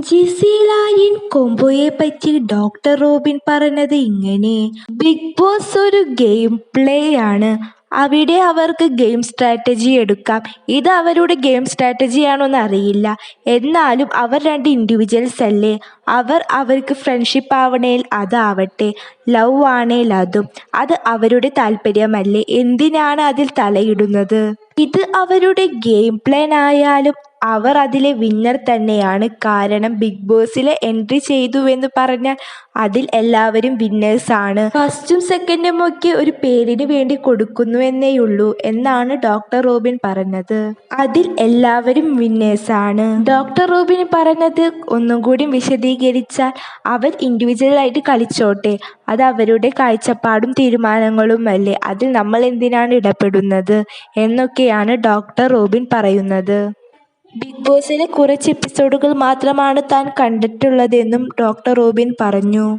ജിസീലായിൻ കൊമ്പോയെ പറ്റി doctor Robin പറഞ്ഞത് ഇങ്ങനെ. ബിഗ് ബോസ് ഒരു ഗെയിം പ്ലേ ആണ്. അവിടെ അവർക്ക് ഗെയിം സ്ട്രാറ്റജി എടുക്കാം. ഇത് അവരുടെ ഗെയിം സ്ട്രാറ്റജി ആണോന്ന് അറിയില്ല. എന്നാലും അവർ രണ്ട് ഇൻഡിവിജ്വൽസ് അല്ലേ? അവർ അവർക്ക് ഫ്രണ്ട്ഷിപ്പ് ആവണേൽ അതാവട്ടെ. ലവ് ആണേൽ അതും. അത് അവരുടെ താല്പര്യമല്ലേ? എന്തിനാണ് അതിൽ തലയിടുന്നത്? ഇത് അവരുടെ ഗെയിം പ്ലാൻ ആയാലും അവർ അതിലെ വിന്നർ തന്നെയാണ്. കാരണം ബിഗ് ബോസിലെ എൻട്രി ചെയ്തുവെന്ന് പറഞ്ഞാൽ അതിൽ എല്ലാവരും വിന്നേഴ്സ് ആണ്. ഫസ്റ്റും സെക്കൻഡും ഒക്കെ ഒരു പേരിന് വേണ്ടി കൊടുക്കുന്നു എന്നേയുള്ളൂ എന്നാണ് ഡോക്ടർ റോബിൻ പറഞ്ഞത്. അതിൽ എല്ലാവരും വിന്നേഴ്സ് ആണ്. ഡോക്ടർ റോബിൻ പറഞ്ഞത് ഒന്നും കൂടി വിശദീകരിച്ചാൽ അവർ ഇൻഡിവിജ്വലായിട്ട് കളിച്ചോട്ടെ. അത് അവരുടെ കാഴ്ചപ്പാടും തീരുമാനങ്ങളും അല്ലേ? അതിൽ നമ്മൾ എന്തിനാണ് ഇടപെടുന്നത് എന്നൊക്കെയാണ് ഡോക്ടർ റോബിൻ പറയുന്നത്. ബിഗ് ബോസിലെ കുറച്ച് എപ്പിസോഡുകൾ മാത്രമാണ് താൻ കണ്ടിട്ടുള്ളതെന്നും ഡോക്ടർ റോബിൻ പറഞ്ഞു.